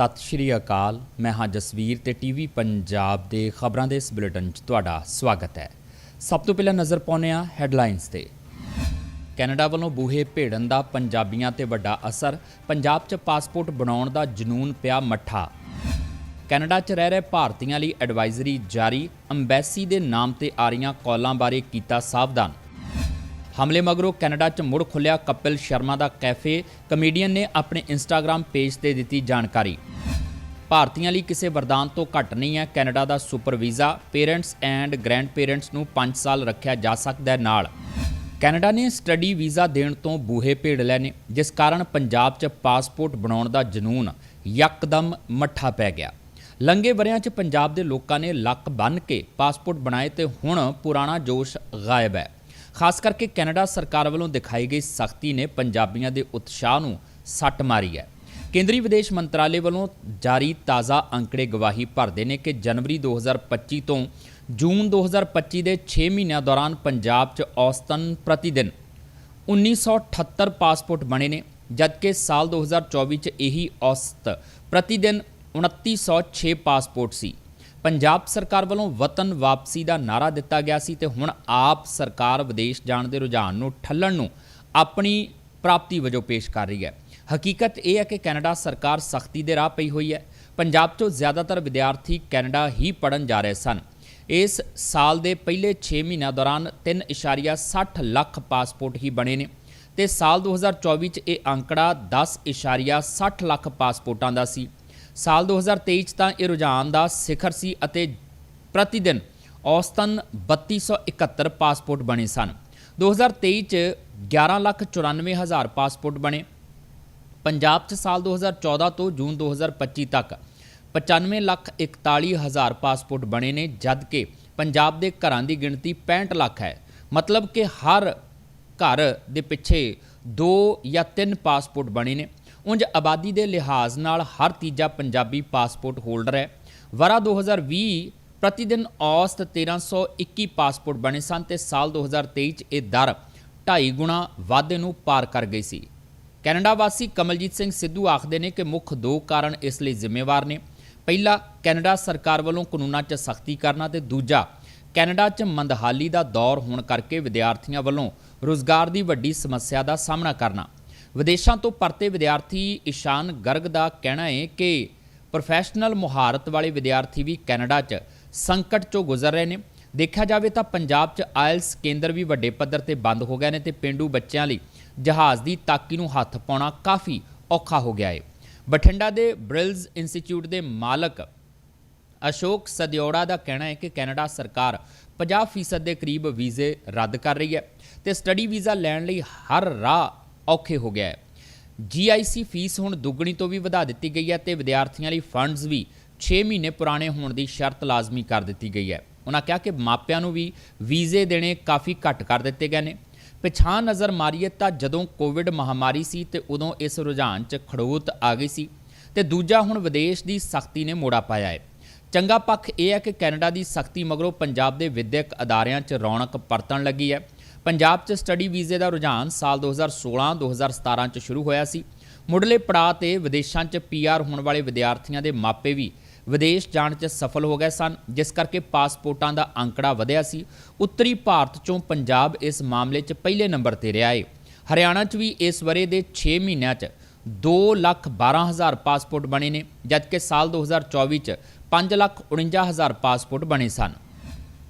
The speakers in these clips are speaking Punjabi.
ਸਤਿ ਸ਼੍ਰੀ ਅਕਾਲ। ਮੈਂ ਹਾਂ ਜਸਵੀਰ ਤੇ ਟੀਵੀ ਪੰਜਾਬ ਦੇ ਖਬਰਾਂ ਦੇ ਇਸ ਬੁਲੇਟਿਨ 'ਚ ਤੁਹਾਡਾ ਸਵਾਗਤ ਹੈ। ਸਭ ਤੋਂ ਪਹਿਲਾਂ ਨਜ਼ਰ ਪਾਉਂਦੇ ਹਾਂ ਹੈਡਲਾਈਨਸ ਤੇ। ਕੈਨੇਡਾ ਵੱਲੋਂ ਬੂਹੇ ਭੇੜਨ ਦਾ ਪੰਜਾਬੀਆਂ ਤੇ ਵੱਡਾ ਅਸਰ, ਪੰਜਾਬ 'ਚ ਪਾਸਪੋਰਟ ਬਣਾਉਣ ਦਾ ਜਨੂਨ ਪਿਆ ਮੱਠਾ। ਕੈਨੇਡਾ 'ਚ ਰਹਿ ਰਹੇ ਭਾਰਤੀਆਂ ਲਈ ਐਡਵਾਈਜ਼ਰੀ ਜਾਰੀ, ਅੰਬੈਸੀ ਦੇ ਨਾਮ ਤੇ ਆ ਰਹੀਆਂ ਕਾਲਾਂ ਬਾਰੇ ਕੀਤਾ ਸਾਵਧਾਨ। ਹਮਲੇ ਮਗਰੋਂ ਕੈਨੇਡਾ 'ਚ ਮੁੜ ਖੁੱਲਿਆ ਕਪਿਲ ਸ਼ਰਮਾ ਦਾ ਕੈਫੇ। ਕਮੇਡੀਅਨ ਨੇ ਆਪਣੇ ਇੰਸਟਾਗ੍ਰam ਪੇਜ ਤੇ ਦਿੱਤੀ ਜਾਣਕਾਰੀ। ਭਾਰਤੀਆਂ ਲਈ ਕਿਸੇ ਵਰਦਾਨ ਤੋਂ ਘੱਟ ਨਹੀਂ ਹੈ। Canada the super visa, parents and grandparents ਨੂੰ 5 ਸਾਲ ਰੱਖਿਆ ਜਾ ਸਕਦਾ ਹੈ ਨਾਲ। ਕੈਨੇਡਾ ਨੇ ਸਟੱਡੀ ਵੀਜ਼ਾ ਦੇਣ ਤੋਂ ਬੂਹੇ ਭੇੜ ਲਏ ਨੇ, ਜਿਸ ਕਾਰਨ ਪੰਜਾਬ 'ਚ ਪਾਸਪੋਰਟ ਬਣਾਉਣ ਦਾ ਜਨੂਨ ਯਕਦਮ ਮੱਠਾ ਪੈ ਗਿਆ। ਲੰਗੇ ਵਰਿਆਂ 'ਚ ਪੰਜਾਬ ਦੇ ਲੋਕਾਂ ਨੇ ਲੱਕ ਬੰਨ ਕੇ ਪਾਸਪੋਰਟ ਬਣਾਏ ਤੇ ਹੁਣ ਪੁਰਾਣਾ ਜੋਸ਼ ਗਾਇਬ ਹੈ। ਖਾਸ ਕਰਕੇ ਕੈਨੇਡਾ ਸਰਕਾਰ ਵੱਲੋਂ ਦਿਖਾਈ ਗਈ ਸਖਤੀ ਨੇ ਪੰਜਾਬੀਆਂ ਦੇ ਉਤਸ਼ਾਹ ਨੂੰ ਸੱਟ ਮਾਰੀ ਹੈ। ਕੇਂਦਰੀ ਵਿਦੇਸ਼ ਮੰਤਰਾਲੇ ਵੱਲੋਂ ਜਾਰੀ ਤਾਜ਼ਾ ਅੰਕੜੇ ਗਵਾਹੀ ਭਰਦੇ ਨੇ ਕਿ ਜਨਵਰੀ 2025 ਤੋਂ ਜੂਨ 2025 ਦੇ 6 ਮਹੀਨਿਆਂ ਦੌਰਾਨ ਪੰਜਾਬ 'ਚ ਔਸਤਨ ਪ੍ਰਤੀ ਦਿਨ 1978 ਪਾਸਪੋਰਟ ਬਣੇ ਨੇ, ਜਦਕਿ ਸਾਲ 2024 'ਚ ਇਹੀ ਔਸਤ ਪ੍ਰਤੀ ਦਿਨ 2906 ਪਾਸਪੋਰਟ ਸੀ। ਪੰਜਾਬ ਸਰਕਾਰ ਵੱਲੋਂ ਵਤਨ ਵਾਪਸੀ ਦਾ ਨਾਰਾ ਦਿੱਤਾ ਗਿਆ ਸੀ ਤੇ ਹੁਣ ਆਪ ਸਰਕਾਰ ਵਿਦੇਸ਼ ਜਾਣ ਦੇ ਰੁਝਾਨ ਨੂੰ ਠੱਲਣ ਨੂੰ ਆਪਣੀ ਪ੍ਰਾਪਤੀ ਵਜੋਂ ਪੇਸ਼ ਕਰ ਰਹੀ ਹੈ। ਹਕੀਕਤ ਇਹ ਹੈ ਕਿ ਕੈਨੇਡਾ ਸਰਕਾਰ ਸਖਤੀ ਦੇ ਰਾਹ ਪਈ ਹੋਈ ਹੈ। ਪੰਜਾਬ 'ਚੋਂ ਜ਼ਿਆਦਾਤਰ ਵਿਦਿਆਰਥੀ ਕੈਨੇਡਾ ਹੀ ਪੜਨ ਜਾ ਰਹੇ ਸਨ। ਇਸ ਸਾਲ ਦੇ ਪਹਿਲੇ 6 ਮਹੀਨਿਆਂ ਦੌਰਾਨ 3.60 ਲੱਖ ਪਾਸਪੋਰਟ ਹੀ ਬਣੇ ਨੇ ਤੇ ਸਾਲ 2024 'ਚ ਇਹ ਅੰਕੜਾ 10.60 ਲੱਖ ਪਾਸਪੋਰਟਾਂ ਦਾ ਸੀ। ਸਾਲ 2023 'ਚ ਤਾਂ ਇਹ ਰੁਝਾਨ ਦਾ ਸਿਖਰ ਸੀ ਅਤੇ ਪ੍ਰਤੀ ਦਿਨ ਔਸਤਨ 3271 ਪਾਸਪੋਰਟ ਬਣੇ ਸਨ। 2023 'ਚ 11 ਲੱਖ 94 ਹਜ਼ਾਰ ਪਾਸਪੋਰਟ ਬਣੇ। ਪੰਜਾਬ 'ਚ ਸਾਲ 2014 ਤੋਂ ਜੂਨ 2025 ਤੱਕ 95 ਲੱਖ 41 ਹਜ਼ਾਰ ਪਾਸਪੋਰਟ ਬਣੇ ਨੇ ਜਦ ਕਿ ਪੰਜਾਬ ਦੇ ਘਰਾਂ ਦੀ ਗਿਣਤੀ 65 ਲੱਖ ਹੈ। ਮਤਲਬ ਕਿ ਹਰ ਘਰ ਦੇ ਪਿੱਛੇ ਦੋ ਜਾਂ ਤਿੰਨ ਪਾਸਪੋਰਟ ਬਣੇ ਨੇ। ਉਂਝ ਆਬਾਦੀ ਦੇ ਲਿਹਾਜ਼ ਨਾਲ ਹਰ ਤੀਜਾ ਪੰਜਾਬੀ ਪਾਸਪੋਰਟ ਹੋਲਡਰ ਹੈ। ਵਰਾ 2020 ਪ੍ਰਤੀ ਦਿਨ ਔਸਤ 1321 ਪਾਸਪੋਰਟ ਬਣੇ ਸਨ ਤੇ ਸਾਲ 2023 ਚ ਇਹ ਦਰ 2.5 ਗੁਣਾ ਵਾਧੇ ਨੂੰ ਪਾਰ ਕਰ ਗਈ ਸੀ। ਕੈਨੇਡਾ ਵਾਸੀ ਕਮਲਜੀਤ ਸਿੰਘ ਸਿੱਧੂ ਆਖਦੇ ਨੇ ਕਿ ਮੁੱਖ ਦੋ ਕਾਰਨ ਇਸ ਲਈ ਜ਼ਿੰਮੇਵਾਰ ਨੇ। ਪਹਿਲਾ, ਕੈਨੇਡਾ ਸਰਕਾਰ ਵੱਲੋਂ ਕਾਨੂੰਨਾਂ 'ਚ ਸਖਤੀ ਕਰਨਾ ਤੇ ਦੂਜਾ, ਕੈਨੇਡਾ 'ਚ ਮੰਦਹਾਲੀ ਦਾ ਦੌਰ ਹੋਣ ਕਰਕੇ ਵਿਦਿਆਰਥੀਆਂ ਵੱਲੋਂ ਰੋਜ਼ਗਾਰ ਦੀ ਵੱਡੀ ਸਮੱਸਿਆ ਦਾ ਸਾਹਮਣਾ ਕਰਨਾ। ਵਿਦੇਸ਼ਾਂ ਤੋਂ ਪਰਤੇ ਵਿਦਿਆਰਥੀ ਇਸ਼ਾਨ ਗਰਗ ਦਾ ਕਹਿਣਾ ਹੈ ਕਿ ਪ੍ਰੋਫੈਸ਼ਨਲ ਮੁਹਾਰਤ ਵਾਲੇ ਵਿਦਿਆਰਥੀ ਵੀ ਕੈਨੇਡਾ 'ਚ ਸੰਕਟ 'ਚੋਂ ਗੁਜ਼ਰ ਰਹੇ ਨੇ। ਦੇਖਿਆ ਜਾਵੇ ਤਾਂ ਪੰਜਾਬ 'ਚ ਆਇਲਸ ਕੇਂਦਰ ਵੀ ਵੱਡੇ ਪੱਧਰ ਤੇ ਬੰਦ ਹੋ ਗਏ ਨੇ ਤੇ ਪਿੰਡੂ ਬੱਚਿਆਂ ਲਈ ਜਹਾਜ਼ ਦੀ ਤਾਕੀ ਨੂੰ ਹੱਥ ਪਾਉਣਾ ਕਾਫੀ ਔਖਾ ਹੋ ਗਿਆ ਹੈ ਬਠਿੰਡਾ ਦੇ ਬ੍ਰਿਲਜ਼ ਇੰਸਟੀਚਿਊਟ ਦੇ ਮਾਲਕ ਅਸ਼ੋਕ ਸਦਿਓੜਾ ਦਾ ਕਹਿਣਾ ਹੈ ਕਿ ਕੈਨੇਡਾ ਸਰਕਾਰ 50% ਦੇ ਕਰੀਬ ਵੀਜ਼ੇ ਰੱਦ ਕਰ ਰਹੀ ਹੈ ਤੇ ਸਟੱਡੀ ਵੀਜ਼ਾ ਲੈਣ ਲਈ ਹਰ ਰਾਹ ਔਖੇ ਹੋ ਗਿਆ ਹੈ। ਜੀਆਈਸੀ ਫੀਸ ਹੁਣ ਦੁੱਗਣੀ ਤੋਂ ਵੀ ਵਧਾ ਦਿੱਤੀ ਗਈ ਹੈ ਤੇ ਵਿਦਿਆਰਥੀਆਂ ਲਈ ਫੰਡਸ ਵੀ 6 ਮਹੀਨੇ ਪੁਰਾਣੇ ਹੋਣ ਦੀ ਸ਼ਰਤ ਲਾਜ਼ਮੀ ਕਰ ਦਿੱਤੀ ਗਈ ਹੈ। ਉਹਨਾਂ ਕਿਹਾ ਕਿ ਮਾਪਿਆਂ ਨੂੰ ਵੀ ਵੀਜ਼ੇ ਦੇਣੇ ਕਾਫੀ ਘੱਟ ਕਰ ਦਿੱਤੇ ਗਏ ਨੇ। ਪਿਛਾਂ ਨਜ਼ਰ ਮਾਰੀਏ ਤਾਂ ਜਦੋਂ ਕੋਵਿਡ ਮਹਾਮਾਰੀ ਸੀ ਤੇ ਉਦੋਂ ਇਸ ਰੁਝਾਨ 'ਚ ਖੜੋਤ ਆ ਗਈ ਸੀ ਤੇ ਦੂਜਾ ਹੁਣ ਵਿਦੇਸ਼ ਦੀ ਸਖਤੀ ਨੇ ਮੋੜਾ ਪਾਇਆ ਹੈ। ਚੰਗਾ ਪੱਖ ਇਹ ਹੈ ਕਿ ਕੈਨੇਡਾ ਦੀ ਸਖਤੀ ਮਗਰੋਂ ਪੰਜਾਬ ਦੇ ਵਿਦਿਅਕ ਅਦਾਰਿਆਂ 'ਚ ਰੌਣਕ ਪਰਤਣ ਲੱਗੀ ਹੈ। ਪੰਜਾਬ 'ਚ ਸਟੱਡੀ ਵੀਜ਼ੇ ਦਾ ਰੁਝਾਨ ਸਾਲ 2016-2017 'ਚ ਸ਼ੁਰੂ ਹੋਇਆ ਸੀ। ਮੁੱਢਲੇ ਪੜਾਅ ਤੇ ਵਿਦੇਸ਼ਾਂ 'ਚ ਪੀਆਰ ਹੋਣ ਵਾਲੇ ਵਿਦਿਆਰਥੀਆਂ ਦੇ ਮਾਪੇ ਵੀ ਵਿਦੇਸ਼ ਜਾਣ 'ਚ ਸਫਲ ਹੋ ਗਏ ਸਨ, ਜਿਸ ਕਰਕੇ ਪਾਸਪੋਰਟਾਂ ਦਾ ਅੰਕੜਾ ਵਧਿਆ ਸੀ। ਉੱਤਰੀ ਭਾਰਤ 'ਚੋਂ ਪੰਜਾਬ ਇਸ ਮਾਮਲੇ 'ਚ ਪਹਿਲੇ ਨੰਬਰ ਤੇ ਰਿਹਾ ਏ। ਹਰਿਆਣਾ 'ਚ ਵੀ ਇਸ ਵਰੇ ਦੇ 6 ਮਹੀਨਿਆਂ 'ਚ 2 ਲੱਖ 12 ਹਜ਼ਾਰ ਪਾਸਪੋਰਟ ਬਣੇ ਨੇ, ਜਦਕਿ ਸਾਲ 2024 'ਚ 5 ਲੱਖ 49 ਹਜ਼ਾਰ ਪਾਸਪੋਰਟ ਬਣੇ ਸਨ।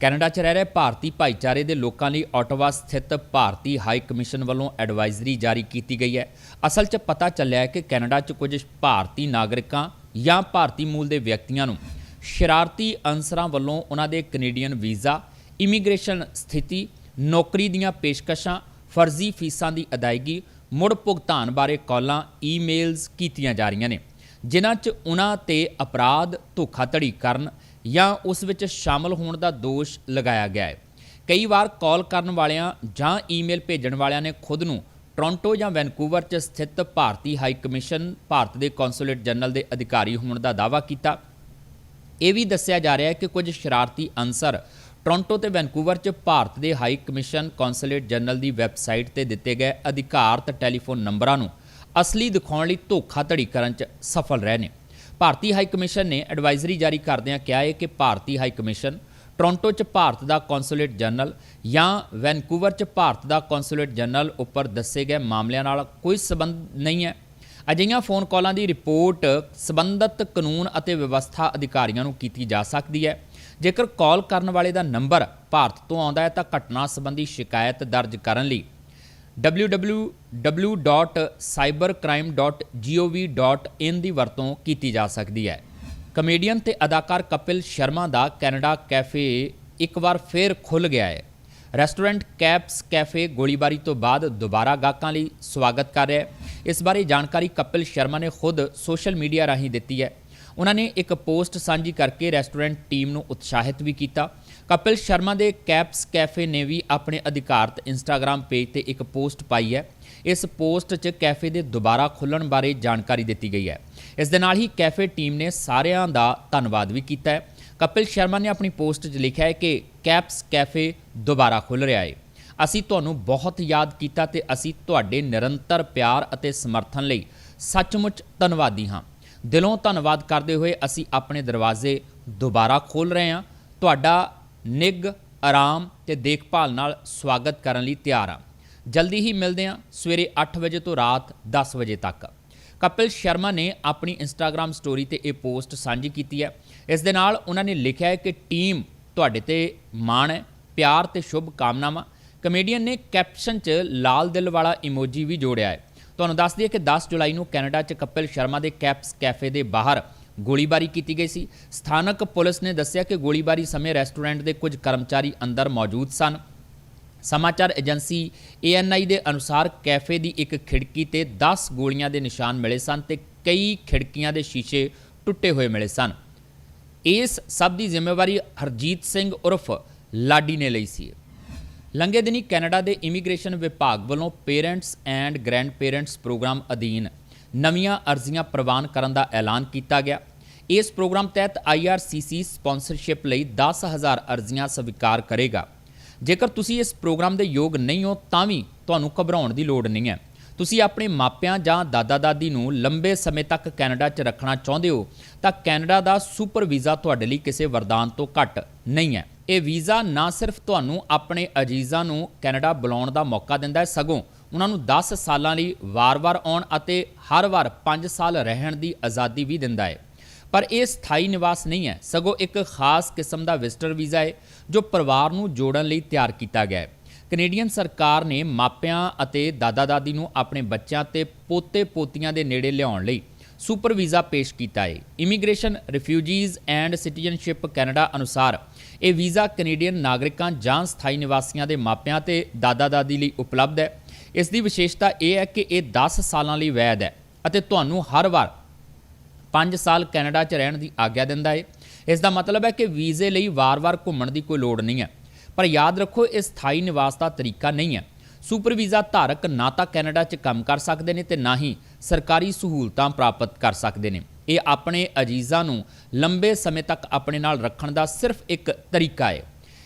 ਕੈਨੇਡਾ 'ਚ ਰਹਿ ਰਹੇ ਭਾਰਤੀ ਭਾਈਚਾਰੇ ਦੇ ਲੋਕਾਂ ਲਈ ਆਟੋਵਾ ਸਥਿਤ ਭਾਰਤੀ ਹਾਈ ਕਮਿਸ਼ਨ ਵੱਲੋਂ ਐਡਵਾਈਜ਼ਰੀ ਜਾਰੀ ਕੀਤੀ ਗਈ ਹੈ। ਅਸਲ 'ਚ ਪਤਾ ਚੱਲਿਆ ਹੈ ਕਿ ਕੈਨੇਡਾ 'ਚ ਕੁਝ ਭਾਰਤੀ ਨਾਗਰਿਕਾਂ ਜਾਂ ਭਾਰਤੀ ਮੂਲ ਦੇ ਵਿਅਕਤੀਆਂ ਨੂੰ ਸ਼ਰਾਰਤੀ ਅਨਸਰਾਂ ਵੱਲੋਂ ਉਹਨਾਂ ਦੇ ਕੈਨੇਡੀਅਨ ਵੀਜ਼ਾ, ਇਮੀਗ੍ਰੇਸ਼ਨ ਸਥਿਤੀ, ਨੌਕਰੀ ਦੀਆਂ ਪੇਸ਼ਕਸ਼ਾਂ, ਫਰਜ਼ੀ ਫੀਸਾਂ ਦੀ ਅਦਾਇਗੀ, ਮੁੜ ਭੁਗਤਾਨ ਬਾਰੇ ਕਾਲਾਂ, ਈਮੇਲਸ ਕੀਤੀਆਂ ਜਾ ਰਹੀਆਂ ਨੇ, ਜਿਨ੍ਹਾਂ 'ਚ ਉਹਨਾਂ ਤੇ ਅਪਰਾਧ ਧੋਖਾਧੜੀ ਕਰਨ ਜਾਂ ਉਸ ਵਿੱਚ ਸ਼ਾਮਲ ਹੋਣ ਦਾ ਦੋਸ਼ ਲਗਾਇਆ ਗਿਆ ਹੈ। ਕਈ ਵਾਰ ਕਾਲ ਕਰਨ ਵਾਲਿਆਂ ਜਾਂ ਈਮੇਲ ਭੇਜਣ ਵਾਲਿਆਂ ਨੇ ਖੁਦ ਨੂੰ ਟੋਰਾਂਟੋ ਜਾਂ ਵੈਨਕੂਵਰ 'ਚ ਸਥਿਤ ਭਾਰਤੀ ਹਾਈ ਕਮਿਸ਼ਨ, ਭਾਰਤ ਦੇ ਕੌਂਸੂਲੇਟ ਜਨਰਲ ਦੇ ਅਧਿਕਾਰੀ ਹੋਣ ਦਾ ਦਾਅਵਾ ਕੀਤਾ। ਇਹ ਵੀ ਦੱਸਿਆ ਜਾ ਰਿਹਾ ਹੈ ਕਿ ਕੁਝ ਸ਼ਰਾਰਤੀ ਅਨਸਰ ਟੋਰਾਂਟੋ ਤੇ ਵੈਨਕੂਵਰ 'ਚ ਭਾਰਤ ਦੇ ਹਾਈ ਕਮਿਸ਼ਨ, ਕੌਂਸੂਲੇਟ ਜਨਰਲ ਦੀ ਵੈਬਸਾਈਟ ਤੇ ਦਿੱਤੇ ਗਏ ਅਧਿਕਾਰਤ ਟੈਲੀਫੋਨ ਨੰਬਰਾਂ ਨੂੰ ਅਸਲੀ ਦਿਖਾਉਣ ਲਈ ਧੋਖਾਧੜੀ ਕਰਨ 'ਚ ਸਫਲ ਰਹੇ ਨੇ। ਭਾਰਤੀ ਹਾਈ ਕਮਿਸ਼ਨ ਨੇ ਐਡਵਾਈਜ਼ਰੀ ਜਾਰੀ ਕਰਦਿਆਂ ਕਿਹਾ ਹੈ ਕਿ ਭਾਰਤੀ ਹਾਈ ਕਮਿਸ਼ਨ ਟੋਰਾਂਟੋ 'ਚ ਭਾਰਤ ਦਾ ਕੌਂਸੂਲੇਟ ਜਨਰਲ ਜਾਂ ਵੈਨਕੂਵਰ 'ਚ ਭਾਰਤ ਦਾ ਕੌਂਸੂਲੇਟ ਜਨਰਲ ਉੱਪਰ ਦੱਸੇ ਗਏ ਮਾਮਲਿਆਂ ਨਾਲ ਕੋਈ ਸਬੰਧ ਨਹੀਂ ਹੈ। ਅਜਿਹੀਆਂ ਫੋਨ ਕਾਲਾਂ ਦੀ ਰਿਪੋਰਟ ਸਬੰਧਤ ਕਾਨੂੰਨ ਅਤੇ ਵਿਵਸਥਾ ਅਧਿਕਾਰੀਆਂ ਨੂੰ ਕੀਤੀ ਜਾ ਸਕਦੀ ਹੈ। ਜੇਕਰ ਕਾਲ ਕਰਨ ਵਾਲੇ ਦਾ ਨੰਬਰ ਭਾਰਤ ਤੋਂ ਆਉਂਦਾ ਹੈ ਤਾਂ ਘਟਨਾ ਸੰਬੰਧੀ ਸ਼ਿਕਾਇਤ ਦਰਜ ਕਰਨ ਲਈ www.cybercrime.gov.in ਦੀ ਵਰਤੋਂ ਕੀਤੀ ਜਾ ਸਕਦੀ ਹੈ। ਕਮੇਡੀਅਨ ਤੇ ਅਦਾਕਾਰ ਕਪਿਲ ਸ਼ਰਮਾ ਦਾ ਕੈਨੇਡਾ ਕੈਫੇ ਇੱਕ ਵਾਰ ਫੇਰ ਖੁੱਲ ਗਿਆ ਹੈ। ਰੈਸਟੋਰੈਂਟ ਕੈਪਸ ਕੈਫੇ ਗੋਲੀਬਾਰੀ ਤੋਂ ਬਾਅਦ ਦੁਬਾਰਾ ਗਾਹਕਾਂ ਲਈ ਸਵਾਗਤ ਕਰ ਰਿਹਾ ਹੈ। ਇਸ ਬਾਰੇ ਜਾਣਕਾਰੀ ਕਪਿਲ ਸ਼ਰਮਾ ਨੇ ਖੁਦ ਸੋਸ਼ਲ ਮੀਡੀਆ ਰਾਹੀਂ ਦਿੱਤੀ ਹੈ। ਉਹਨਾਂ ਨੇ ਇੱਕ ਪੋਸਟ ਸਾਂਝੀ ਕਰਕੇ ਰੈਸਟੋਰੈਂਟ ਟੀਮ ਨੂੰ ਉਤਸ਼ਾਹਿਤ ਵੀ ਕੀਤਾ। ਕਪਿਲ ਸ਼ਰਮਾ ਦੇ ਕੈਪਸ ਕੈਫੇ ਨੇ ਵੀ ਆਪਣੇ ਅਧਿਕਾਰਤ ਇੰਸਟਾਗ੍ਰam ਪੇਜ ਤੇ ਇੱਕ ਪੋਸਟ ਪਾਈ ਹੈ। ਇਸ ਪੋਸਟ 'ਚ ਕੈਫੇ ਦੇ ਦੁਬਾਰਾ ਖੁੱਲਣ ਬਾਰੇ ਜਾਣਕਾਰੀ ਦਿੱਤੀ ਗਈ ਹੈ। ਇਸ ਦੇ ਨਾਲ ਹੀ ਕੈਫੇ ਟੀਮ ਨੇ ਸਾਰਿਆਂ ਦਾ ਧੰਨਵਾਦ ਵੀ ਕੀਤਾ ਹੈ। ਕਪਿਲ ਸ਼ਰਮਾ ਨੇ ਆਪਣੀ ਪੋਸਟ 'ਚ ਲਿਖਿਆ ਹੈ ਕਿ ਕੈਪਸ ਕੈਫੇ ਦੁਬਾਰਾ ਖੁੱਲ ਰਿਹਾ ਹੈ। ਅਸੀਂ ਤੁਹਾਨੂੰ ਬਹੁਤ ਯਾਦ ਕੀਤਾ ਤੇ ਅਸੀਂ ਤੁਹਾਡੇ ਨਿਰੰਤਰ ਪਿਆਰ ਅਤੇ ਸਮਰਥਨ ਲਈ ਸੱਚਮੁੱਚ ਧੰਨਵਾਦੀ ਹਾਂ। ਦਿਲੋਂ ਧੰਨਵਾਦ ਕਰਦੇ ਹੋਏ ਅਸੀਂ ਆਪਣੇ ਦਰਵਾਜ਼ੇ ਦੁਬਾਰਾ ਖੋਲ੍ਹ ਰਹੇ ਹਾਂ। ਤੁਹਾਡਾ ਨਿੱਘ, ਆਰਾਮ ਤੇ ਦੇਖਭਾਲ ਨਾਲ ਸਵਾਗਤ ਕਰਨ ਲਈ ਤਿਆਰ ਹਾਂ ਜਲਦੀ ਹੀ ਮਿਲਦੇ ਹਾਂ ਸਵੇਰੇ 8 ਵਜੇ ਤੋਂ ਰਾਤ 10 ਵਜੇ ਤੱਕ। ਕਪਿਲ ਸ਼ਰਮਾ ਨੇ ਆਪਣੀ ਇੰਸਟਾਗ੍ਰam ਸਟੋਰੀ ਤੇ ਇਹ ਪੋਸਟ ਸਾਂਝੀ ਕੀਤੀ ਹੈ। ਇਸ ਦੇ ਨਾਲ ਉਹਨਾਂ ਨੇ ਲਿਖਿਆ ਹੈ ਕਿ ਟੀਮ ਤੁਹਾਡੇ ਤੇ ਮਾਣ ਹੈ, ਪਿਆਰ ਤੇ ਸ਼ੁਭ ਕਾਮਨਾਵਾਂ ਕਮੇਡੀਅਨ ਨੇ ਕੈਪਸ਼ਨ 'ਚ ਲਾਲ ਦਿਲ ਵਾਲਾ ਇਮੋਜੀ ਵੀ ਜੋੜਿਆ ਹੈ। ਤੁਹਾਨੂੰ ਦੱਸ ਦਈਏ ਕਿ 10 ਜੁਲਾਈ ਨੂੰ ਕੈਨੇਡਾ 'ਚ ਕਪਿਲ ਸ਼ਰਮਾ ਦੇ ਕੈਪਸ ਕੈਫੇ ਦੇ ਬਾਹਰ ਗੋਲੀਬਾਰੀ ਕੀਤੀ ਗਈ ਸੀ। ਸਥਾਨਕ ਪੁਲਿਸ ਨੇ ਦੱਸਿਆ ਕਿ ਗੋਲੀਬਾਰੀ ਸਮੇਂ ਰੈਸਟੋਰੈਂਟ ਦੇ ਕੁਝ ਕਰਮਚਾਰੀ ਅੰਦਰ ਮੌਜੂਦ ਸਨ। ਸਮਾਚਾਰ ਏਜੰਸੀ ANI ਦੇ ਅਨੁਸਾਰ ਕੈਫੇ ਦੀ ਇੱਕ ਖਿੜਕੀ ਤੇ 10 ਗੋਲੀਆਂ ਦੇ ਨਿਸ਼ਾਨ ਮਿਲੇ ਸਨ ਤੇ ਕਈ ਖਿੜਕੀਆਂ ਦੇ ਸ਼ੀਸ਼ੇ ਟੁੱਟੇ ਹੋਏ ਮਿਲੇ ਸਨ। ਇਸ ਸਭ ਦੀ ਜ਼ਿੰਮੇਵਾਰੀ ਹਰਜੀਤ ਸਿੰਘ ਉਰਫ ਲਾਡੀ ਨੇ ਲਈ ਸੀ। ਲੰਘੇ ਦਿਨੀ ਕੈਨੇਡਾ ਦੇ ਇਮੀਗ੍ਰੇਸ਼ਨ ਵਿਭਾਗ ਵੱਲੋਂ parents and grandparents programme ਅਧੀਨ ਨਵੀਆਂ ਅਰਜ਼ੀਆਂ ਪ੍ਰਵਾਨ ਕਰਨ ਦਾ ਐਲਾਨ ਕੀਤਾ ਗਿਆ। ਇਸ ਪ੍ਰੋਗਰਾਮ ਤਹਿਤ IRCC ਸਪਾਂਸਰਸ਼ਿਪ ਲਈ 10000 ਅਰਜ਼ੀਆਂ ਸਵੀਕਾਰ ਕਰੇਗਾ। ਜੇਕਰ ਤੁਸੀਂ ਇਸ ਪ੍ਰੋਗਰਾਮ ਦੇ ਯੋਗ ਨਹੀਂ ਹੋ, ਤਾਂ ਵੀ ਤੁਹਾਨੂੰ ਘਬਰਾਉਣ ਦੀ ਲੋੜ ਨਹੀਂ ਹੈ। ਤੁਸੀਂ ਆਪਣੇ ਮਾਪਿਆਂ ਜਾਂ ਦਾਦਾ ਦਾਦੀ ਨੂੰ ਲੰਬੇ ਸਮੇਂ ਤੱਕ ਕੈਨੇਡਾ 'ਚ ਰੱਖਣਾ ਚਾਹੁੰਦੇ ਹੋ, ਤਾਂ ਕੈਨੇਡਾ ਦਾ ਸੁਪਰ ਵੀਜ਼ਾ ਤੁਹਾਡੇ ਲਈ ਕਿਸੇ ਵਰਦਾਨ ਤੋਂ ਘੱਟ ਨਹੀਂ ਹੈ। ਇਹ ਵੀਜ਼ਾ ਨਾ ਸਿਰਫ ਤੁਹਾਨੂੰ ਆਪਣੇ ਅਜੀਜ਼ਾਂ ਨੂੰ ਕੈਨੇਡਾ ਬੁਲਾਉਣ ਦਾ ਮੌਕਾ ਦਿੰਦਾ ਹੈ, ਸਗੋਂ ਉਹਨਾਂ ਨੂੰ 10 ਸਾਲਾਂ ਲਈ ਵਾਰ-ਵਾਰ ਆਉਣ ਅਤੇ ਹਰ ਵਾਰ 5 ਸਾਲ ਰਹਿਣ ਦੀ ਆਜ਼ਾਦੀ ਵੀ ਦਿੰਦਾ ਹੈ। ਪਰ ਇਹ ਸਥਾਈ ਨਿਵਾਸ ਨਹੀਂ ਹੈ। ਸਗੋਂ ਇੱਕ ਖਾਸ ਕਿਸਮ ਦਾ ਵਿਜ਼ਟਰ ਵੀਜ਼ਾ ਹੈ, ਜੋ ਪਰਿਵਾਰ ਨੂੰ ਜੋੜਨ ਲਈ ਤਿਆਰ ਕੀਤਾ ਗਿਆ ਹੈ। ਕੈਨੇਡੀਅਨ ਸਰਕਾਰ ਨੇ ਮਾਪਿਆਂ ਅਤੇ ਦਾਦਾ-ਦਾਦੀ ਨੂੰ ਆਪਣੇ ਬੱਚਿਆਂ ਤੇ ਪੋਤੇ-ਪੋਤੀਆਂ ਦੇ ਨੇੜੇ ਲਿਆਉਣ ਲਈ ਸੁਪਰ ਵੀਜ਼ਾ ਪੇਸ਼ ਕੀਤਾ ਹੈ। Immigration, refugees and citizenship Canada ਅਨੁਸਾਰ ਇਹ ਵੀਜ਼ਾ ਕੈਨੇਡੀਅਨ ਨਾਗਰਿਕਾਂ ਜਾਂ ਸਥਾਈ ਨਿਵਾਸੀਆਂ ਦੇ ਮਾਪਿਆਂ ਤੇ ਦਾਦਾ-ਦਾਦੀ ਲਈ ਉਪਲਬਧ ਹੈ। ਇਸ ਦੀ ਵਿਸ਼ੇਸ਼ਤਾ ਇਹ ਹੈ ਕਿ ਇਹ 10 ਸਾਲਾਂ ਲਈ ਵੈਧ ਹੈ ਅਤੇ ਤੁਹਾਨੂੰ ਹਰ ਵਾਰ 5 ਸਾਲ ਕੈਨੇਡਾ 'ਚ ਰਹਿਣ ਦੀ ਆਗਿਆ ਦਿੰਦਾ ਹੈ ਇਸ ਦਾ ਮਤਲਬ ਹੈ ਕਿ ਵੀਜ਼ੇ ਲਈ ਵਾਰ-ਵਾਰ ਘੁੰਮਣ ਦੀ ਕੋਈ ਲੋੜ ਨਹੀਂ ਹੈ। ਪਰ ਯਾਦ ਰੱਖੋ, ਇਹ ਸਥਾਈ ਨਿਵਾਸ ਦਾ ਤਰੀਕਾ ਨਹੀਂ ਹੈ। ਸੁਪਰ ਵੀਜ਼ਾ ਧਾਰਕ ਨਾ ਤਾਂ ਕੈਨੇਡਾ 'ਚ ਕੰਮ ਕਰ ਸਕਦੇ ਨੇ ਤੇ ਨਾ ਹੀ ਸਰਕਾਰੀ ਸਹੂਲਤਾਂ ਪ੍ਰਾਪਤ ਕਰ ਸਕਦੇ ਨੇ। ਇਹ ਆਪਣੇ ਅਜੀਜ਼ਾਂ ਨੂੰ ਲੰਬੇ ਸਮੇਂ ਤੱਕ ਆਪਣੇ ਨਾਲ ਰੱਖਣ ਦਾ ਸਿਰਫ ਇੱਕ ਤਰੀਕਾ ਹੈ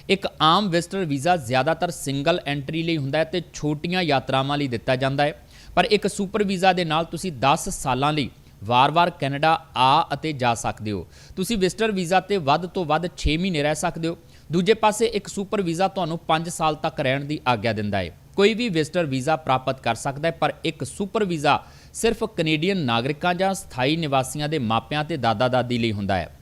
ਇੱਕ ਆਮ ਵਿਜ਼ਟਰ ਵੀਜ਼ਾ ਜ਼ਿਆਦਾਤਰ ਸਿੰਗਲ ਐਂਟਰੀ ਲਈ ਹੁੰਦਾ ਹੈ ਤੇ ਛੋਟੀਆਂ ਯਾਤਰਾਵਾਂ ਲਈ ਦਿੱਤਾ ਜਾਂਦਾ ਹੈ। ਪਰ ਇੱਕ ਸੁਪਰ ਵੀਜ਼ਾ ਦੇ ਨਾਲ ਤੁਸੀਂ 10 ਸਾਲਾਂ ਲਈ ਵਾਰ-ਵਾਰ ਕੈਨੇਡਾ ਆ ਅਤੇ ਜਾ ਸਕਦੇ ਹੋ। ਤੁਸੀਂ ਵਿਜ਼ਟਰ ਵੀਜ਼ਾ ਤੇ ਵੱਧ ਤੋਂ ਵੱਧ 6 ਮਹੀਨੇ ਰਹਿ ਸਕਦੇ ਹੋ। ਦੂਜੇ ਪਾਸੇ ਇੱਕ ਸੁਪਰ ਵੀਜ਼ਾ ਤੁਹਾਨੂੰ 5 ਸਾਲ ਤੱਕ ਰਹਿਣ ਦੀ ਆਗਿਆ ਦਿੰਦਾ ਹੈ। ਕੋਈ ਵੀ ਵਿਜ਼ਟਰ ਵੀਜ਼ਾ ਪ੍ਰਾਪਤ ਕਰ ਸਕਦਾ ਹੈ, ਪਰ ਇੱਕ ਸੁਪਰ ਵੀਜ਼ਾ ਸਿਰਫ ਕੈਨੇਡੀਅਨ ਨਾਗਰਿਕਾਂ ਜਾਂ ਸਥਾਈ ਨਿਵਾਸੀਆਂ ਦੇ ਮਾਪਿਆਂ ਤੇ ਦਾਦਾ-ਦਾਦੀ ਲਈ ਹੁੰਦਾ ਹੈ।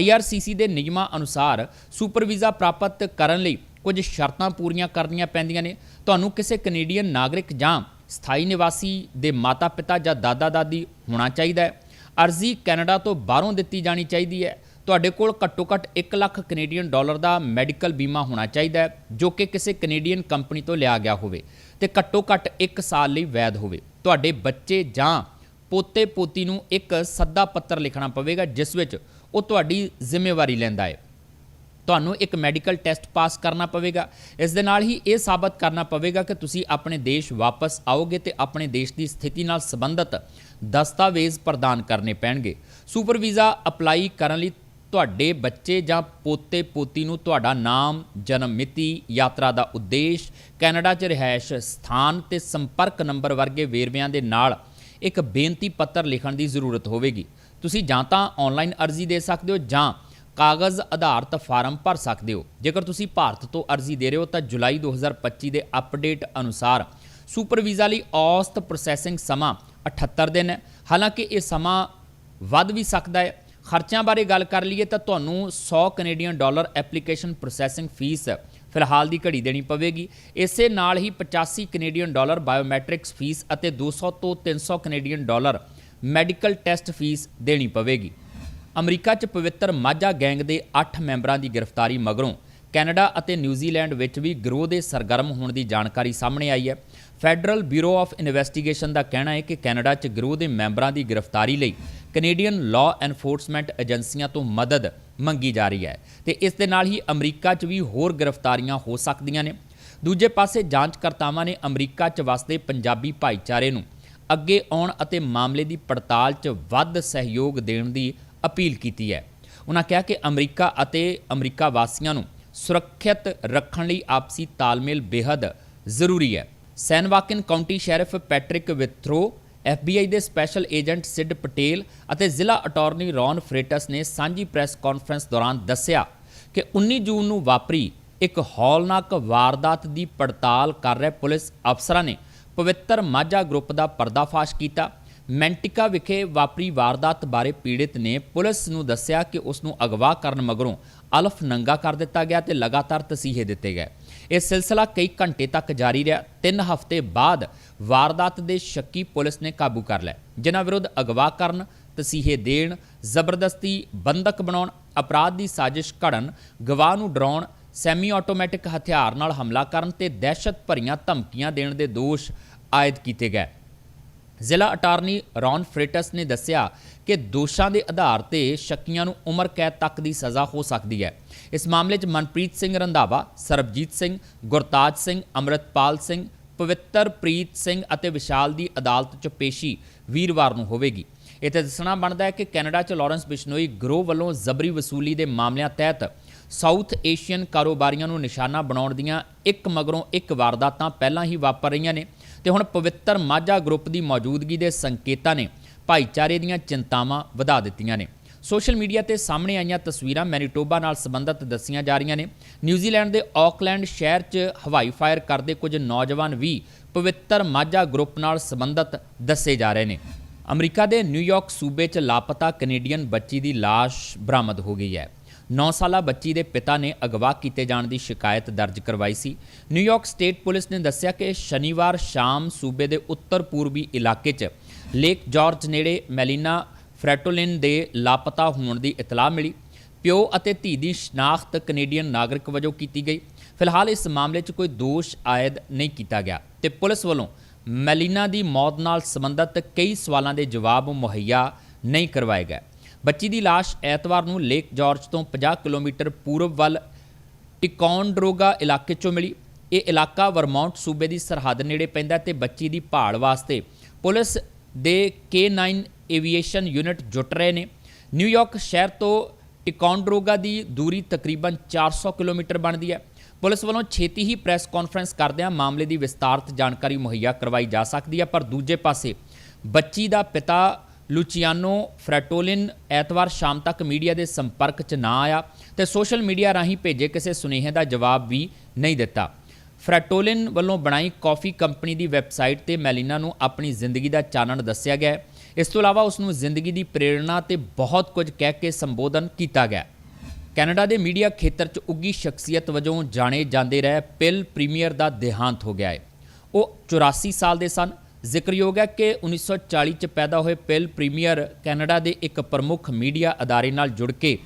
IRCC ਦੇ ਨਿਯਮਾਂ ਅਨੁਸਾਰ ਸੁਪਰ ਵੀਜ਼ਾ ਪ੍ਰਾਪਤ ਕਰਨ ਲਈ ਕੁਝ ਸ਼ਰਤਾਂ ਪੂਰੀਆਂ ਕਰਨੀਆਂ ਪੈਂਦੀਆਂ ਨੇ। ਤੁਹਾਨੂੰ ਕਿਸੇ ਕੈਨੇਡੀਅਨ ਨਾਗਰਿਕ ਜਾਂ ਸਥਾਈ ਨਿਵਾਸੀ ਦੇ ਮਾਤਾ-ਪਿਤਾ ਜਾਂ ਦਾਦਾ-ਦਾਦੀ ਹੋਣਾ ਚਾਹੀਦਾ ਹੈ। ਅਰਜ਼ੀ ਕੈਨੇਡਾ ਤੋਂ ਬਾਹਰੋਂ ਦਿੱਤੀ ਜਾਣੀ ਚਾਹੀਦੀ ਹੈ। ਤੁਹਾਡੇ ਕੋਲ ਘੱਟੋ-ਘੱਟ 1 ਲੱਖ ਕੈਨੇਡੀਅਨ ਡਾਲਰ ਦਾ ਮੈਡੀਕਲ ਬੀਮਾ ਹੋਣਾ ਚਾਹੀਦਾ ਹੈ, ਜੋ ਕਿ ਕਿਸੇ ਕੈਨੇਡੀਅਨ ਕੰਪਨੀ ਤੋਂ ਲਿਆ ਗਿਆ ਹੋਵੇ ਤੇ ਘੱਟੋ-ਘੱਟ 1 ਸਾਲ ਲਈ ਵੈਧ ਹੋਵੇ। ਤੁਹਾਡੇ ਬੱਚੇ ਜਾਂ ਪੋਤੇ-ਪੋਤੀ ਨੂੰ ਇੱਕ ਸੱਦਾ ਪੱਤਰ ਲਿਖਣਾ ਪਵੇਗਾ, ਜਿਸ ਵਿੱਚ ਉਹ ਤੁਹਾਡੀ ਜ਼ਿੰਮੇਵਾਰੀ ਲੈਂਦਾ ਹੈ। ਤੁਹਾਨੂੰ ਇੱਕ ਮੈਡੀਕਲ ਟੈਸਟ ਪਾਸ ਕਰਨਾ ਪਵੇਗਾ। ਇਸ ਦੇ ਨਾਲ ਹੀ ਇਹ ਸਾਬਤ ਕਰਨਾ ਪਵੇਗਾ ਕਿ ਤੁਸੀਂ ਆਪਣੇ ਦੇਸ਼ ਵਾਪਸ ਆਓਗੇ ਤੇ ਆਪਣੇ ਦੇਸ਼ ਦੀ ਸਥਿਤੀ ਨਾਲ ਸੰਬੰਧਿਤ ਦਸਤਾਵੇਜ਼ ਪ੍ਰਦਾਨ ਕਰਨੇ ਪੈਣਗੇ। ਸੁਪਰ ਵੀਜ਼ਾ ਅਪਲਾਈ ਕਰਨ ਲਈ ਤੁਹਾਡੇ ਬੱਚੇ ਜਾਂ ਪੋਤੇ ਪੋਤੀ ਨੂੰ ਤੁਹਾਡਾ ਨਾਮ, ਜਨਮ ਮਿਤੀ, ਯਾਤਰਾ ਦਾ ਉਦੇਸ਼, ਕੈਨੇਡਾ 'ਚ ਰਿਹਾਇਸ਼ ਸਥਾਨ ਤੇ ਸੰਪਰਕ ਨੰਬਰ ਵਰਗੇ ਵੇਰਵਿਆਂ ਦੇ ਨਾਲ ਇੱਕ ਬੇਨਤੀ ਪੱਤਰ ਲਿਖਣ ਦੀ ਜ਼ਰੂਰਤ ਹੋਵੇਗੀ। ਤੁਸੀਂ ਜਾਂ ਤਾਂ ਆਨਲਾਈਨ ਅਰਜ਼ੀ ਦੇ ਸਕਦੇ ਹੋ ਜਾਂ ਕਾਗਜ਼ ਆਧਾਰਿਤ ਫਾਰਮ ਭਰ ਸਕਦੇ ਹੋ। ਜੇਕਰ ਤੁਸੀਂ ਭਾਰਤ ਤੋਂ ਅਰਜ਼ੀ ਦੇ ਰਹੇ ਹੋ ਤਾਂ ਜੁਲਾਈ 2025 ਦੇ ਅਪਡੇਟ ਅਨੁਸਾਰ ਸੁਪਰ ਵੀਜ਼ਾ ਲਈ ਔਸਤ ਪ੍ਰੋਸੈਸਿੰਗ ਸਮਾਂ 78 ਦਿਨ ਹੈ। ਹਾਲਾਂਕਿ ਇਹ ਸਮਾਂ ਵੱਧ ਵੀ ਸਕਦਾ ਹੈ। ਖਰਚਿਆਂ ਬਾਰੇ ਗੱਲ ਕਰ ਲਈਏ ਤਾਂ ਤੁਹਾਨੂੰ 100 Canadian dollar application processing fees ਫਿਲਹਾਲ ਦੀ ਘੜੀ ਦੇਣੀ ਪਵੇਗੀ। ਇਸੇ ਨਾਲ ਹੀ 85 ਕੈਨੇਡੀਅਨ ਡਾਲਰ ਬਾਇਓਮੈਟ੍ਰਿਕਸ ਫੀਸ ਅਤੇ 200 ਤੋਂ 300 Canadian dollar medical test fees ਦੇਣੀ ਪਵੇਗੀ। ਅਮਰੀਕਾ 'ਚ ਪਵਿੱਤਰ ਮਾਝਾ ਗੈਂਗ ਦੇ 8 ਮੈਂਬਰਾਂ ਦੀ ਗ੍ਰਿਫਤਾਰੀ ਮਗਰੋਂ ਕੈਨੇਡਾ ਅਤੇ ਨਿਊਜ਼ੀਲੈਂਡ ਵਿੱਚ ਵੀ ਗਰੋਹ ਦੇ ਸਰਗਰਮ ਹੋਣ ਦੀ ਜਾਣਕਾਰੀ ਸਾਹਮਣੇ ਆਈ ਹੈ। ਫੈਡਰਲ ਬਿਊਰੋ ਆਫ ਇਨਵੈਸਟੀਗੇਸ਼ਨ ਦਾ ਕਹਿਣਾ ਹੈ ਕਿ ਕੈਨੇਡਾ 'ਚ ਗਰੋਹ ਦੇ ਮੈਂਬਰਾਂ ਦੀ ਗ੍ਰਿਫਤਾਰੀ ਲਈ ਕੈਨੇਡੀਅਨ ਲਾਅ ਐਨਫੋਰਸਮੈਂਟ ਏਜੰਸੀਆਂ ਤੋਂ ਮਦਦ ਮੰਗੀ ਜਾ ਰਹੀ ਹੈ ਤੇ ਇਸ ਦੇ ਨਾਲ ਹੀ ਅਮਰੀਕਾ 'ਚ ਵੀ ਹੋਰ ਗ੍ਰਿਫਤਾਰੀਆਂ ਹੋ ਸਕਦੀਆਂ ਨੇ। ਦੂਜੇ ਪਾਸੇ ਜਾਂਚਕਰਤਾਵਾਂ ਨੇ ਅਮਰੀਕਾ 'ਚ ਵਸਦੇ ਪੰਜਾਬੀ ਭਾਈਚਾਰੇ ਨੂੰ ਅੱਗੇ ਆਉਣ ਅਤੇ ਮਾਮਲੇ ਦੀ ਪੜਤਾਲ 'ਚ ਵੱਧ ਸਹਿਯੋਗ ਦੇਣ ਦੀ ਅਪੀਲ ਕੀਤੀ ਹੈ। ਉਹਨਾਂ ਕਿਹਾ ਕਿ ਅਮਰੀਕਾ ਅਤੇ ਅਮਰੀਕਾ ਵਾਸੀਆਂ ਨੂੰ ਸੁਰੱਖਿਅਤ ਰੱਖਣ ਲਈ ਆਪਸੀ ਤਾਲਮੇਲ ਬੇहद ਜ਼ਰੂਰੀ ਹੈ। San Joaquin County sheriff Patrick Withrow FBI ਦੇ ਸਪੈਸ਼ਲ ਏਜੰਟ ਸਿਡ ਪਟੇਲ ਅਤੇ ਜ਼ਿਲ੍ਹਾ ਅਟਾਰਨੀ ਰੌਨ ਫਰੇਟਸ ਨੇ ਸਾਂਝੀ ਪ੍ਰੈਸ ਕਾਨਫਰੰਸ ਦੌਰਾਨ ਦੱਸਿਆ ਕਿ 19 ਜੂਨ ਨੂੰ ਵਾਪਰੀ ਇੱਕ ਹੌਲਨਾਕ ਵਾਰਦਾਤ ਦੀ ਪੜਤਾਲ ਕਰ ਰਹੇ ਪੁਲਿਸ ਅਫਸਰਾਂ ਨੇ ਪਵਿੱਤਰ ਮਾਝਾ ਗਰੁੱਪ ਦਾ ਪਰਦਾਫਾਸ਼ ਕੀਤਾ। ਮੈਂਟਿਕਾ ਵਿਖੇ ਵਾਪਰੀ ਵਾਰਦਾਤ ਬਾਰੇ ਪੀੜਤ ਨੇ ਪੁਲਿਸ ਨੂੰ ਦੱਸਿਆ ਕਿ ਉਸ ਨੂੰ ਅਗਵਾ ਕਰਨ ਮਗਰੋਂ ਅਲਫ ਨੰਗਾ ਕਰ ਦਿੱਤਾ ਗਿਆ ਤੇ ਲਗਾਤਾਰ ਤਸੀਹੇ ਦਿੱਤੇ ਗਏ। ਇਹ ਸਿਲਸਿਲਾ ਕਈ ਘੰਟੇ ਤੱਕ ਜਾਰੀ ਰਿਹਾ। ਤਿੰਨ ਹਫ਼ਤੇ ਬਾਅਦ ਵਾਰਦਾਤ ਦੇ ਸ਼ੱਕੀ ਪੁਲਿਸ ਨੇ ਕਾਬੂ ਕਰ ਲਿਆ। ਜਿਨ੍ਹਾਂ ਵਿਰੁੱਧ ਅਗਵਾ ਕਰਨ, ਤਸੀਹੇ ਦੇਣ, ਜ਼ਬਰਦਸਤੀ ਬੰਦਕ ਬਣਾਉਣ, ਅਪਰਾਧ ਦੀ ਸਾਜ਼ਿਸ਼ ਘੜਨ, ਗਵਾਹ ਨੂੰ ਡਰਾਉਣ ਸੈਮੀ ਆਟੋਮੈਟਿਕ ਹਥਿਆਰ ਨਾਲ ਹਮਲਾ ਕਰਨ ਤੇ ਦਹਿਸ਼ਤ ਭਰੀਆਂ ਧਮਕੀਆਂ ਦੇਣ ਦੇ ਦੋਸ਼ ਆਇਦ ਕੀਤੇ ਗਏ। ਜ਼ਿਲ੍ਹਾ ਅਟਾਰਨੀ ਰੌਨ ਫ੍ਰੇਟਸ ਨੇ ਦੱਸਿਆ ਕਿ ਦੋਸ਼ਾਂ ਦੇ ਆਧਾਰ ਤੇ ਸ਼ੱਕੀਆਂ ਨੂੰ ਉਮਰ ਕੈਦ ਤੱਕ ਦੀ ਸਜ਼ਾ ਹੋ ਸਕਦੀ ਹੈ। ਇਸ ਮਾਮਲੇ 'ਚ ਮਨਪ੍ਰੀਤ ਸਿੰਘ ਰੰਧਾਵਾ, ਸਰਬਜੀਤ ਸਿੰਘ, ਗੁਰਤਾਜ ਸਿੰਘ, ਅੰਮ੍ਰਿਤਪਾਲ ਸਿੰਘ, ਪਵਿੱਤਰਪ੍ਰੀਤ ਸਿੰਘ ਅਤੇ ਵਿਸ਼ਾਲ ਦੀ ਅਦਾਲਤ 'ਚ ਪੇਸ਼ੀ ਵੀਰਵਾਰ ਨੂੰ ਹੋਵੇਗੀ। ਇੱਥੇ ਦੱਸਣਾ ਬਣਦਾ ਹੈ ਕਿ ਕੈਨੇਡਾ 'ਚ ਲਾਰੈਂਸ ਬਿਸ਼ਨੋਈ ਗਰੋਹ ਵੱਲੋਂ ਜ਼ਬਰੀ ਵਸੂਲੀ ਦੇ ਮਾਮਲਿਆਂ ਤਹਿਤ ਸਾਊਥ ਏਸ਼ੀਅਨ ਕਾਰੋਬਾਰੀਆਂ ਨੂੰ ਨਿਸ਼ਾਨਾ ਬਣਾਉਣ ਦੀਆਂ ਇੱਕ ਮਗਰੋਂ ਇੱਕ ਵਾਰਦਾਤਾਂ ਪਹਿਲਾਂ ਹੀ ਵਾਪਰ ਰਹੀਆਂ ਨੇ ਤੇ ਹੁਣ ਪਵਿੱਤਰ ਮਾਝਾ ਗਰੁੱਪ ਦੀ ਮੌਜੂਦਗੀ ਦੇ ਸੰਕੇਤਾਂ ਨੇ ਭਾਈਚਾਰੇ ਦੀਆਂ ਚਿੰਤਾਵਾਂ ਵਧਾ ਦਿੱਤੀਆਂ ਨੇ। ਸੋਸ਼ਲ ਮੀਡੀਆ ਤੇ ਸਾਹਮਣੇ ਆਈਆਂ ਤਸਵੀਰਾਂ ਮੈਨੀਟੋਬਾ ਨਾਲ ਸੰਬੰਧਿਤ ਦੱਸੀਆਂ ਜਾ ਰਹੀਆਂ ਨੇ। ਨਿਊਜ਼ੀਲੈਂਡ ਦੇ ਆਕਲੈਂਡ ਸ਼ਹਿਰ 'ਚ ਹਵਾਈ ਫਾਇਰ ਕਰਦੇ ਕੁਝ ਨੌਜਵਾਨ ਵੀ ਪਵਿੱਤਰ ਮਾਝਾ ਗਰੁੱਪ ਨਾਲ ਸੰਬੰਧਿਤ ਦੱਸੇ ਜਾ ਰਹੇ ਨੇ। ਅਮਰੀਕਾ ਦੇ ਨਿਊਯਾਰਕ ਸੂਬੇ 'ਚ ਲਾਪਤਾ ਕੈਨੇਡੀਅਨ ਬੱਚੀ ਦੀ ਲਾਸ਼ ਬਰਾਮਦ ਹੋ ਗਈ ਹੈ। 9 ਸਾਲਾ ਬੱਚੀ ਦੇ ਪਿਤਾ ਨੇ ਅਗਵਾ ਕੀਤੇ ਜਾਣ ਦੀ ਸ਼ਿਕਾਇਤ ਦਰਜ ਕਰਵਾਈ ਸੀ। ਨਿਊਯਾਰਕ ਸਟੇਟ ਪੁਲਿਸ ਨੇ ਦੱਸਿਆ ਕਿ ਸ਼ਨੀਵਾਰ ਸ਼ਾਮ ਸੂਬੇ ਦੇ ਉੱਤਰ ਪੂਰਬੀ ਇਲਾਕੇ 'ਚ ਲੇਕ ਜਾਰਜ ਨੇੜੇ ਮੈਲੀਨਾ ਫਰੈਟੋਲਿਨ ਦੇ ਲਾਪਤਾ ਹੋਣ ਦੀ ਇਤਲਾਹ ਮਿਲੀ। ਪਿਓ ਅਤੇ ਧੀ ਦੀ ਸ਼ਨਾਖਤ ਕੈਨੇਡੀਅਨ ਨਾਗਰਿਕ ਵਜੋਂ ਕੀਤੀ ਗਈ। ਫਿਲਹਾਲ ਇਸ ਮਾਮਲੇ 'ਚ ਕੋਈ ਦੋਸ਼ ਆਇਦ ਨਹੀਂ ਕੀਤਾ ਗਿਆ ਤੇ ਪੁਲਿਸ ਵੱਲੋਂ ਮੈਲੀਨਾ ਦੀ ਮੌਤ ਨਾਲ ਸੰਬੰਧਿਤ ਕਈ ਸਵਾਲਾਂ ਦੇ ਜਵਾਬ ਮੁਹੱਈਆ ਨਹੀਂ ਕਰਵਾਏ ਗਏ। ਬੱਚੀ ਦੀ ਲਾਸ਼ ਐਤਵਾਰ ਨੂੰ ਲੇਕ ਜਾਰਜ ਤੋਂ 50 ਕਿਲੋਮੀਟਰ ਪੂਰਬ ਵੱਲ ਟਿਕੌਨਡਰੋਗਾ ਇਲਾਕੇ 'ਚੋਂ ਮਿਲੀ। ਇਹ ਇਲਾਕਾ ਵਰਮੌਂਟ ਸੂਬੇ ਦੀ ਸਰਹੱਦ ਨੇੜੇ ਪੈਂਦਾ ਤੇ ਬੱਚੀ ਦੀ ਭਾਲ ਵਾਸਤੇ ਪੁਲਿਸ ਦੇ K9 ਏਵੀਏਸ਼ਨ ਯੂਨਿਟ ਜੁਟ ਰਹੇ ਨੇ। ਨਿਊਯਾਰਕ ਸ਼ਹਿਰ ਤੋਂ ਟਿਕੌਨਡਰੋਗਾ ਦੀ ਦੂਰੀ ਤਕਰੀਬਨ 400 ਕਿਲੋਮੀਟਰ ਬਣਦੀ ਹੈ। ਪੁਲਿਸ ਵੱਲੋਂ ਛੇਤੀ ਹੀ ਪ੍ਰੈਸ ਕਾਨਫਰੰਸ ਕਰਦਿਆਂ ਮਾਮਲੇ ਦੀ ਵਿਸਤਾਰਤ ਜਾਣਕਾਰੀ ਮੁਹੱਈਆ ਕਰਵਾਈ ਜਾ ਸਕਦੀ ਹੈ, ਪਰ ਦੂਜੇ ਪਾਸੇ ਬੱਚੀ ਦਾ ਪਿਤਾ ਲੂਚੀਆਨੋ ਫਰੈਟੋਲਿਨ ਐਤਵਾਰ ਸ਼ਾਮ ਤੱਕ ਮੀਡੀਆ ਦੇ ਸੰਪਰਕ 'ਚ ਨਾ ਆਇਆ ਤੇ ਸੋਸ਼ਲ ਮੀਡੀਆ ਰਾਹੀਂ ਭੇਜੇ ਕਿਸੇ ਸੁਨੇਹੇ ਦਾ ਜਵਾਬ ਵੀ ਨਹੀਂ ਦਿੱਤਾ। ਫਰੈਟੋਲਿਨ ਵੱਲੋਂ ਬਣਾਈ ਕਾਫੀ ਕੰਪਨੀ ਦੀ ਵੈਬਸਾਈਟ ਤੇ ਮੈਲੀਨਾ ਨੂੰ ਆਪਣੀ ਜ਼ਿੰਦਗੀ ਦਾ ਚਾਨਣ ਦੱਸਿਆ ਗਿਆ ਇਸ ਤੋਂ ਇਲਾਵਾ ਉਸ ਨੂੰ ਜ਼ਿੰਦਗੀ ਦੀ ਪ੍ਰੇਰਣਾ ਤੇ ਬਹੁਤ ਕੁਝ ਕਹਿ ਕੇ ਸੰਬੋਧਨ ਕੀਤਾ ਗਿਆ ਕੈਨੇਡਾ ਦੇ ਮੀਡੀਆ ਖੇਤਰ 'ਚ ਉੱਗੀ ਸ਼ਖਸੀਅਤ ਵਜੋਂ ਜਾਣੇ ਜਾਂਦੇ ਰਹੇ ਪਿਲ ਪ੍ਰੀਮੀਅਰ ਦਾ ਦੇਹਾਂਤ ਹੋ ਗਿਆ ਹੈ। ਉਹ 84 ਸਾਲ ਦੇ ਸਨ ਜ਼ਿਕਰਯੋਗ ਹੈ ਕਿ 1940 ਚ ਪੈਦਾ ਹੋਏ ਪਿਲ ਪ੍ਰੀਮੀਅਰ ਕੈਨੇਡਾ ਦੇ ਇੱਕ ਪ੍ਰਮੁੱਖ ਮੀਡੀਆ ਅਦਾਰੇ ਨਾਲ ਜੁੜ ਕੇ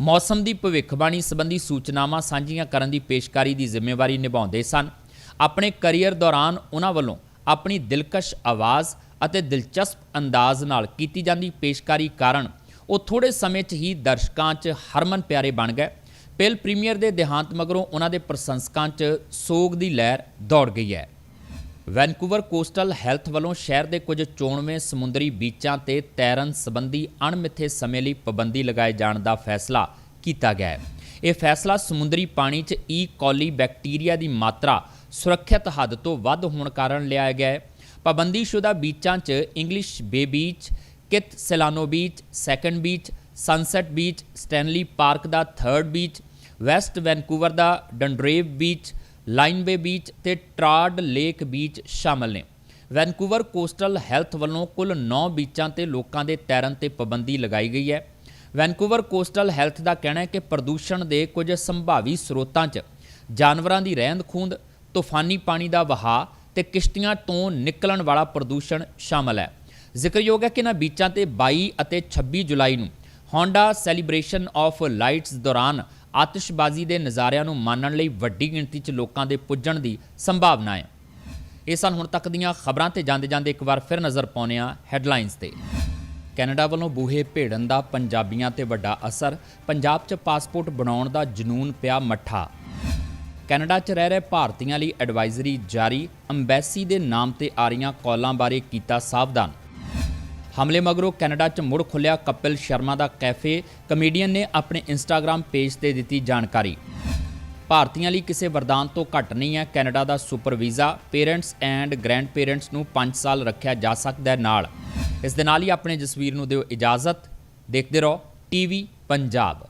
ਮੌਸਮ ਦੀ ਭਵਿੱਖਬਾਣੀ ਸੰਬੰਧੀ ਸੂਚਨਾਵਾਂ ਸਾਂਝੀਆਂ ਕਰਨ ਦੀ ਪੇਸ਼ਕਾਰੀ ਦੀ ਜ਼ਿੰਮੇਵਾਰੀ ਨਿਭਾਉਂਦੇ ਸਨ। ਆਪਣੇ ਕੈਰੀਅਰ ਦੌਰਾਨ ਉਹਨਾਂ ਵੱਲੋਂ ਆਪਣੀ ਦਿਲਕਸ਼ ਆਵਾਜ਼ ਅਤੇ ਦਿਲਚਸਪ ਅੰਦਾਜ਼ ਨਾਲ ਕੀਤੀ ਜਾਂਦੀ ਪੇਸ਼ਕਾਰੀ ਕਾਰਨ ਉਹ ਥੋੜੇ ਸਮੇਂ 'ਚ ਹੀ ਦਰਸ਼ਕਾਂ 'ਚ ਹਰਮਨ ਪਿਆਰੇ ਬਣ ਗਏ। ਪਿਲ ਪ੍ਰੀਮੀਅਰ ਦੇ ਦੇਹਾਂਤ ਮਗਰੋਂ ਉਹਨਾਂ ਦੇ ਪ੍ਰਸ਼ੰਸਕਾਂ 'ਚ ਸੋਗ ਦੀ ਲਹਿਰ ਦੌੜ ਗਈ ਹੈ। ਵੈਨਕੂਵਰ ਕੋਸਟਲ ਹੈਲਥ ਵੱਲੋਂ ਸ਼ਹਿਰ ਦੇ ਕੁਝ ਚੋਣਵੇਂ ਸਮੁੰਦਰੀ ਬੀਚਾਂ ਤੇ ਤੈਰਨ ਸੰਬੰਧੀ ਅਣਮਿੱਥੇ ਸਮੇਂ ਲਈ ਪਾਬੰਦੀ ਲਗਾਏ ਜਾਣ ਦਾ ਫੈਸਲਾ ਕੀਤਾ ਗਿਆ ਹੈ। ਇਹ ਫੈਸਲਾ ਸਮੁੰਦਰੀ ਪਾਣੀ 'ਚ e. ਈ ਕੋਲੀ ਬੈਕਟੀਰੀਆ ਦੀ ਮਾਤਰਾ ਸੁਰੱਖਿਅਤ ਹੱਦ ਤੋਂ ਵੱਧ ਹੋਣ ਕਾਰਨ ਲਿਆ ਗਿਆ ਹੈ। ਪਾਬੰਦੀਸ਼ੁਦਾ ਬੀਚਾਂ 'ਚ English Bay beach, Kitsilano beach, second beach, sunset beach, Stanley park ਦਾ ਥਰਡ ਬੀਚ, ਵੈਸਟ ਵੈਨਕੂਵਰ ਦਾ ਡੰਡਰੇਵ ਬੀਚ ਲਾਈਨ ਬੀਚ ਤੇ ਟਰਾਡ ਲੇਕ ਬੀਚ ਸ਼ਾਮਲ ਨੇ। ਵੈਨਕੂਵਰ ਕੋਸਟਲ ਹੈਲਥ ਵੱਲੋਂ ਕੁੱਲ 9 ਬੀਚਾਂ ਤੇ ਲੋਕਾਂ ਦੇ ਤੈਰਨ ਤੇ ਪਾਬੰਦੀ ਲਗਾਈ ਗਈ ਹੈ। ਵੈਨਕੂਵਰ ਕੋਸਟਲ ਹੈਲਥ ਦਾ ਕਹਿਣਾ ਹੈ ਕਿ ਪ੍ਰਦੂਸ਼ਣ ਦੇ ਕੁਝ ਸੰਭਾਵੀ ਸਰੋਤਾਂ 'ਚ ਜਾਨਵਰਾਂ ਦੀ ਰਹਿੰਦ ਖੂੰਦ ਤੂਫਾਨੀ ਪਾਣੀ ਦਾ ਵਹਾਅ ਤੇ ਕਿਸ਼ਤੀਆਂ ਤੋਂ ਨਿਕਲਣ ਵਾਲਾ ਪ੍ਰਦੂਸ਼ਣ ਸ਼ਾਮਲ ਹੈ। ਜ਼ਿਕਰਯੋਗ ਹੈ ਕਿ ਇਹਨਾਂ ਬੀਚਾਂ ਤੇ 22 ਅਤੇ 26 ਜੁਲਾਈ ਨੂੰ ਹੋਂਡਾ ਸੈਲੀਬ੍ਰੇਸ਼ਨ ਆਫ ਲਾਈਟਸ ਦੌਰਾਨ ਆਤਿਸ਼ਬਾਜ਼ੀ ਦੇ ਨਜ਼ਾਰਿਆਂ ਨੂੰ ਮਾਣਨ ਲਈ ਵੱਡੀ ਗਿਣਤੀ 'ਚ ਲੋਕਾਂ ਦੇ ਪੁੱਜਣ ਦੀ ਸੰਭਾਵਨਾ ਹੈ। ਇਹ ਸਨ ਹੁਣ ਤੱਕ ਦੀਆਂ ਖਬਰਾਂ ਤੇ ਜਾਂਦੇ ਜਾਂਦੇ ਇੱਕ ਵਾਰ ਫਿਰ ਨਜ਼ਰ ਪਾਉਂਦੇ ਹਾਂ ਹੈਡਲਾਈਨਸ ਤੇ। ਕੈਨੇਡਾ ਵੱਲੋਂ ਬੂਹੇ ਭੇੜਨ ਦਾ ਪੰਜਾਬੀਆਂ ਤੇ ਵੱਡਾ ਅਸਰ, ਪੰਜਾਬ 'ਚ ਪਾਸਪੋਰਟ ਬਣਾਉਣ ਦਾ ਜਨੂਨ ਪਿਆ ਮੱਠਾ। ਕੈਨੇਡਾ 'ਚ ਰਹਿ ਰਹੇ ਭਾਰਤੀਆਂ ਲਈ ਐਡਵਾਈਜ਼ਰੀ ਜਾਰੀ, ਅੰਬੈਸੀ ਦੇ ਨਾਮ ਤੇ ਆ ਰਹੀਆਂ ਕਾਲਾਂ ਬਾਰੇ ਕੀਤਾ ਸਾਵਧਾਨ। ਹਮਲੇ ਮਗਰੋਂ ਕੈਨੇਡਾ 'ਚ ਮੁੜ ਖੁੱਲਿਆ ਕਪਿਲ ਸ਼ਰਮਾ ਦਾ ਕੈਫੇ। ਕਮੇਡੀਅਨ ਨੇ ਆਪਣੇ ਇੰਸਟਾਗ੍ਰam ਪੇਜ ਤੇ ਦਿੱਤੀ ਜਾਣਕਾਰੀ। ਭਾਰਤੀਆਂ ਲਈ ਕਿਸੇ ਵਰਦਾਨ ਤੋਂ ਘੱਟ ਨਹੀਂ ਹੈ। Canada the super visa, parents and grandparents ਨੂੰ 5 ਸਾਲ ਰੱਖਿਆ ਜਾ ਸਕਦਾ ਹੈ ਨਾਲ। ਇਸ ਦੇ ਨਾਲ ਹੀ ਆਪਣੇ ਜਸਵੀਰ ਨੂੰ ਦਿਓ ਇਜਾਜ਼ਤ। ਦੇਖਦੇ ਰਹੋ, ਟੀਵੀ ਪੰਜਾਬ।